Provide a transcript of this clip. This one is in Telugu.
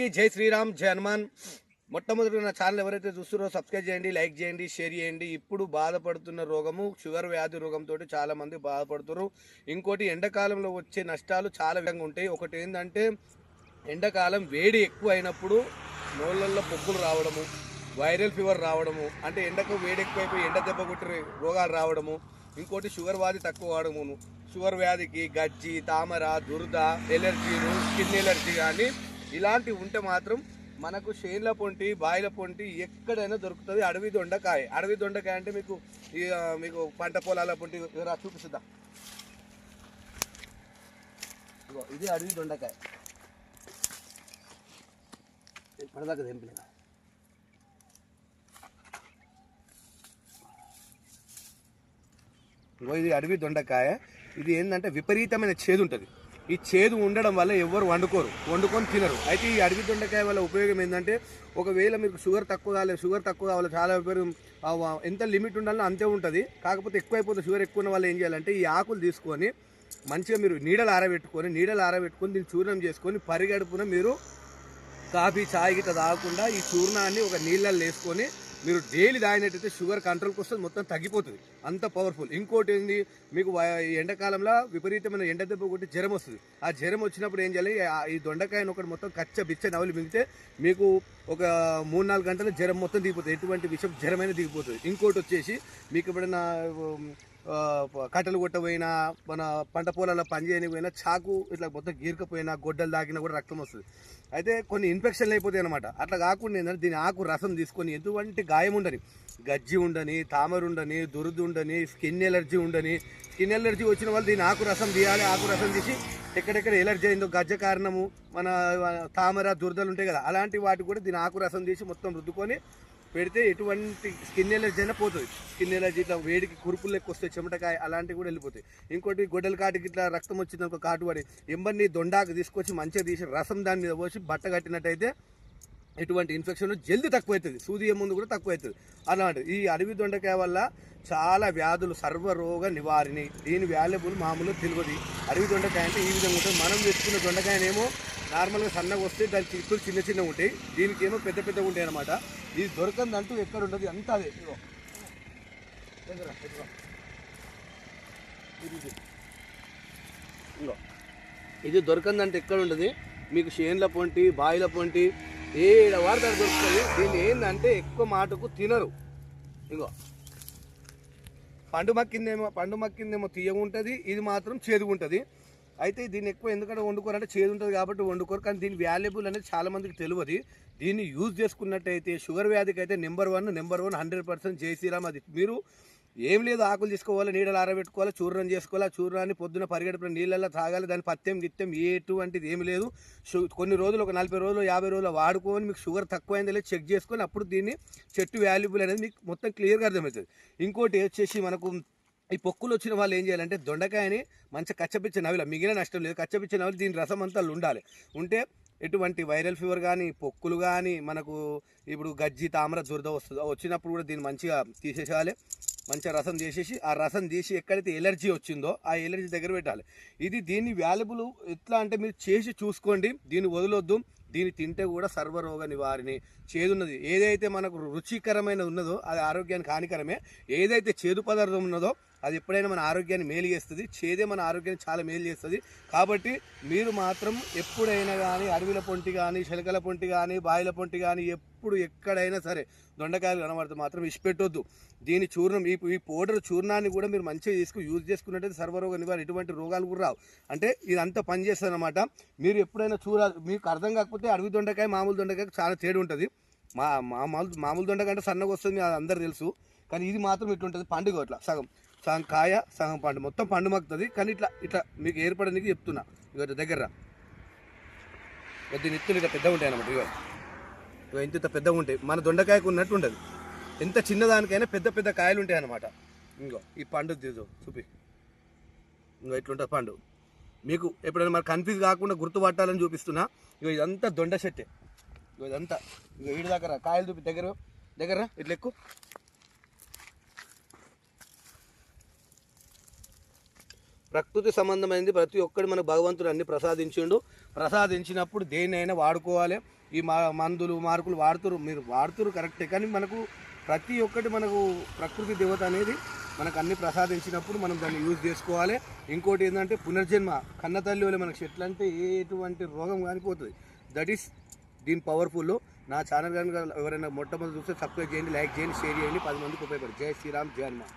అందరికీ జై శ్రీరామ్ జై హనుమాన్. మొట్టమొదటి నా ఛానల్ ఎవరైతే చూస్తున్నారో సబ్స్క్రైబ్ చేయండి లైక్ చేయండి షేర్ చేయండి. ఇప్పుడు బాధపడుతున్న రోగము షుగర్ వ్యాధి రోగంతో చాలా మంది బాధపడుతున్నారు. ఇంకోటి ఎండాకాలంలో వచ్చే నష్టాలు చాలా విధంగా ఉంటాయి. ఒకటి ఏంటంటే ఎండాకాలం వేడి ఎక్కువ అయినప్పుడు నోళ్ళల్లో పొక్కులు రావడము వైరల్ ఫీవర్ రావడము అంటే ఎండకు వేడి ఎక్కువైపోయి ఎండ దెబ్బ కొట్టి రోగాలు రావడము. ఇంకోటి షుగర్ వ్యాధి తక్కువ వాడమును షుగర్ వ్యాధికి గజ్జి తామర దురద ఎలర్జీలు స్కిన్ ఎలర్జీ కానీ ఇలాంటివి ఉంటే మాత్రం మనకు షేన్ల పొంటి బాయిల పొంటి ఎక్కడైనా దొరుకుతుంది. అడవి దొండకాయ. అడవి దొండకాయ అంటే మీకు ఈ, మీకు పంట పొలాల పొంటి రా చూపిస్తుందా? ఇది అడవి దొండకాయ. పడదాకా తెంపలేదా ఇది అడవి దొండకాయ. ఇది ఏంటంటే విపరీతమైన చేదు ఉంటుంది. ఈ చేదు ఉండడం వల్ల ఎవరు వండుకోరు. వండుకొని తినరు. అయితే ఈ అడవి దొండకాయ వల్ల ఉపయోగం ఏంటంటే ఒకవేళ మీకు షుగర్ తక్కువ కావాలి షుగర్ తక్కువ కావాలి చాలా ఉపయోగం ఎంత లిమిట్ ఉండాలో అంతే ఉంటుంది. కాకపోతే ఎక్కువైపోతే షుగర్ ఎక్కువ ఉన్న వాళ్ళు ఏం చేయాలంటే ఈ ఆకులు తీసుకొని మంచిగా మీరు నీడలు ఆరబెట్టుకొని నీడలు ఆరబెట్టుకొని దీన్ని చూర్ణం చేసుకొని పరిగడుపున మీరు కాఫీ చాయ్ గిట్ట తాగకుండా ఈ చూర్ణాన్ని ఒక నీళ్ళల్లో వేసుకొని మీరు డైలీ తాగినట్టయితే షుగర్ కంట్రోల్కి వస్తుంది మొత్తం తగ్గిపోతుంది. అంత పవర్ఫుల్ ఇంకోటి ఏంది మీకు ఎండాకాలంలో విపరీతమైన ఎండ దెబ్బ కొట్టి జ్వరం వస్తుంది. ఆ జ్వరం వచ్చినప్పుడు ఏం చేయాలి ఆ- ఈ దొండకాయను ఒకటి మొత్తం కచ్చ బిచ్చ నవలు మింగితే మీకు ఒక మూడు నాలుగు గంటలు జ్వరం మొత్తం దిగిపోతుంది. ఎటువంటి విషయం జ్వరమైన దిగిపోతుంది. ఇంకోటి వచ్చేసి మీకు ఎప్పుడైనా కట్టెలు కొట్టపోయినా మన పంట పొలాల్లో పని చేయకపోయినా చాకు ఇట్లా మొత్తం గీరకపోయినా గొడ్డలు దాకినా కూడా రక్తం వస్తుంది. అయితే కొన్ని ఇన్ఫెక్షన్లు అయిపోతాయి అనమాట అట్లా కాకుండా ఏంటంటే దీని ఆకు రసం తీసుకొని ఎటువంటి గాయం ఉండని గజ్జి ఉండని తామర ఉండని దురద ఉండని స్కిన్ ఎలర్జీ ఉండని స్కిన్ ఎలర్జీ వచ్చిన వాళ్ళు దీని ఆకు రసం తీయాలి ఆకు రసం తీసి ఎక్కడెక్కడ ఎలర్జీ అయిందో గజ్జ కారణము మన తామర దురదలు ఉంటాయి కదా అలాంటి వాటి కూడా దీని ఆకు రసం తీసి మొత్తం రుద్దుకొని పెడితే ఎటువంటి స్కిన్ ఎలర్జీ అయినా పోతుంది. స్కిన్ ఎలర్జీ ఇట్లా వేడికి కురుపులు లెక్క వస్తాయి చెమటకాయ అలాంటివి కూడా వెళ్ళిపోతాయి. ఇంకోటి గొడ్డల కాటికి ఇట్లా రక్తం వచ్చింది ఒక కాటు పడి ఎంబర్ని దొండాకు తీసుకొచ్చి మంచిగా తీసి రసం దాని మీద పోసి బట్ట కట్టినట్టయితే ఎటువంటి ఇన్ఫెక్షన్ జల్దీ తక్కువ అవుతుంది సూది ముందు కూడా తక్కువ అవుతుంది అలాంటి ఈ అడవి దొండకాయ వల్ల చాలా వ్యాధులు సర్వరోగ నివారిణి. దీని వాల్యుబుల్ మామూలు తెలియదు అడవి దొండకాయ అంటే ఈ విధంగా ఉంటుంది. మనం తెచ్చుకున్న దొండకాయనేమో నార్మల్గా సన్నగా వస్తే దాని చిక్కులు చిన్న చిన్నగా ఉంటాయి. దీనికి ఏమో పెద్ద పెద్దగా ఉంటాయి అనమాట ఇది దొరకందంటూ ఎక్కడ ఉండదు. అంతా అదే. ఇదిగో. ఇది, ఇది. దొరకందంటే ఎక్కడ ఉండదు. మీకు షేన్ల పొంటి బాయిల పొంటి ఏడ వాడతారు దొరుకుతుంది. దీన్ని ఏంటంటే ఎక్కువ మాటకు తినరు. ఇగో పండు మక్కిందేమో పండు మక్కిందేమో తీయగా ఉంటుంది ఇది మాత్రం చేదుగుంటుంది. అయితే దీన్ని ఎక్కువ ఎందుకంటే వండుకోరంటే చేదు ఉంటుంది కాబట్టి వండుకోరు. కానీ దీని వాల్యుబుల్ అనేది చాలా మందికి తెలియదు దీన్ని యూజ్ చేసుకున్నట్టయితే షుగర్ వ్యాధికి అయితే number one number one hundred percent Jai Shri Ram అది. మీరు ఏం లేదు ఆకులు తీసుకోవాలి నీడలు ఆరబెట్టుకోవాలి చూర్ణం చేసుకోవాలి ఆ చూర్ణాన్ని పొద్దున పరిగెడుపున నీళ్ళల్లో తాగాలి దాని పత్యం గిత్యం ఎటువంటిది ఏమి లేదు. కొన్ని రోజులు ఒక నలభై రోజులు యాభై రోజులు వాడుకొని మీకు షుగర్ తక్కువైందో లేదు చెక్ చేసుకొని అప్పుడు దీన్ని చెట్టు వాల్యుబుల్ అనేది మీకు మొత్తం క్లియర్గా అర్థమవుతుంది. ఇంకోటి వచ్చేసి మనకు ఈ పొక్కులు వచ్చిన వాళ్ళు ఏం చేయాలంటే దొండకాయని మంచిగా కచ్చపిచ్చ నవిల మిగిలిన నష్టం లేదు. కచ్చపిచ్చ నవిలి దీని రసం అంతా ఉండాలి ఉంటే ఎటువంటి వైరల్ ఫీవర్ కానీ పొక్కులు కానీ మనకు ఇప్పుడు గజ్జి తామర దురద వస్తుందో వచ్చినప్పుడు కూడా దీన్ని మంచిగా తీసేసేయాలి. మంచిగా రసం తీసేసి ఆ రసం తీసి ఎక్కడైతే ఎలర్జీ వచ్చిందో ఆ ఎలర్జీ దగ్గర పెట్టాలి. ఇది దీన్ని వాల్యుబుల్ ఎట్లా అంటే మీరు చేసి చూసుకోండి. దీన్ని వదలొద్దు. దీన్ని తింటే కూడా సర్వరోగ నివారిణి. చేదున్నది ఏదైతే మనకు రుచికరమైన ఉన్నదో అది ఆరోగ్యానికి హానికరమే. ఏదైతే చేదు పదార్థం ఉన్నదో అది ఎప్పుడైనా మన ఆరోగ్యాన్ని మేలు చేస్తుంది. చేదే మన ఆరోగ్యాన్ని చాలా మేలు చేస్తుంది. కాబట్టి మీరు మాత్రం ఎప్పుడైనా కానీ అడవిల పొంటి కానీ శలకల పొంటి కానీ బాయిల పొంటి కానీ ఎప్పుడు ఎక్కడైనా సరే దొండకాయలు కనబడితే మాత్రం ఇష్టపెట్టొద్దు దీని చూర్ణం ఈ ఈ పౌడర్ చూర్ణాన్ని కూడా మీరు మంచిగా తీసుకుని యూజ్ చేసుకున్నట్టయితే సర్వరోగ నివారణ ఎటువంటి రోగాలు కూడా రావు. అంటే ఇదంతా పనిచేస్తుంది అనమాట మీరు ఎప్పుడైనా చూడాలి మీకు అర్థం కాకపోతే అడవి దొండకాయ మామూలు దొండకాయ చాలా తేడా ఉంటుంది. మా మామూలు మామూలు దొండకాయ అంటే సన్నగా వస్తుంది అది అందరు తెలుసు. కానీ ఇది మాత్రం ఇట్లుంటుంది పండుగ ఇట్లా సగం. సగం కాయ సగం పండు మొత్తం పండు మక్కుతుంది కానీ ఇట్లా ఇట్లా మీకు ఏర్పడడానికి చెప్తున్నా ఇక దగ్గర. ఇక దీని ఇత్తులు ఇట్లా పెద్దగా ఉంటాయి అనమాట ఇక ఇంత ఇంత పెద్దగా ఉంటాయి మన దొండకాయకు ఉన్నట్టు ఉండదు. ఎంత చిన్నదానికైనా పెద్ద పెద్ద కాయలు ఉంటాయి అనమాట ఇంకో ఈ పండు తీసు చూపి. ఇంకో ఇట్లుంటుంది పండు. మీకు ఎప్పుడైనా మరి కన్ఫ్యూజ్ కాకుండా గుర్తుపట్టాలని చూపిస్తున్నా. ఇగో ఇదంతా దొండ చెట్టే. ఇగో ఇదంతా. ఇగో ఈడి దగ్గర కాయలు చూపి దగ్గర దగ్గర ఇట్లా ఎక్కువ ప్రకృతి సంబంధమైనది ప్రతి ఒక్కటి మన భగవంతుడు అన్ని ప్రసాదించిండు. ప్రసాదించినప్పుడు దేన్నైనా వాడుకోవాలి. ఈ మా మందులు మార్కులు వాడుతురు మీరు వాడుతురు కరెక్టే. కానీ మనకు ప్రతి ఒక్కటి మనకు ప్రకృతి దేవత అనేది మనకు అన్ని ప్రసాదించినప్పుడు మనం దాన్ని యూజ్ చేసుకోవాలి. ఇంకోటి ఏంటంటే పునర్జన్మ కన్న తల్లి వల్ల మనకు చెట్లు అంటే ఎటువంటి రోగం కానిపోతుంది. దట్ ఈస్ దీని పవర్ఫుల్ నా ఛానల్ కనుక ఎవరైనా మొట్టమొదటి చూస్తే సబ్స్క్రైబ్ చేయండి లైక్ చేయండి షేర్ చేయండి. పది మందికి ఉపయోగపడి జై శ్రీరామ్ జై హనుమాన్.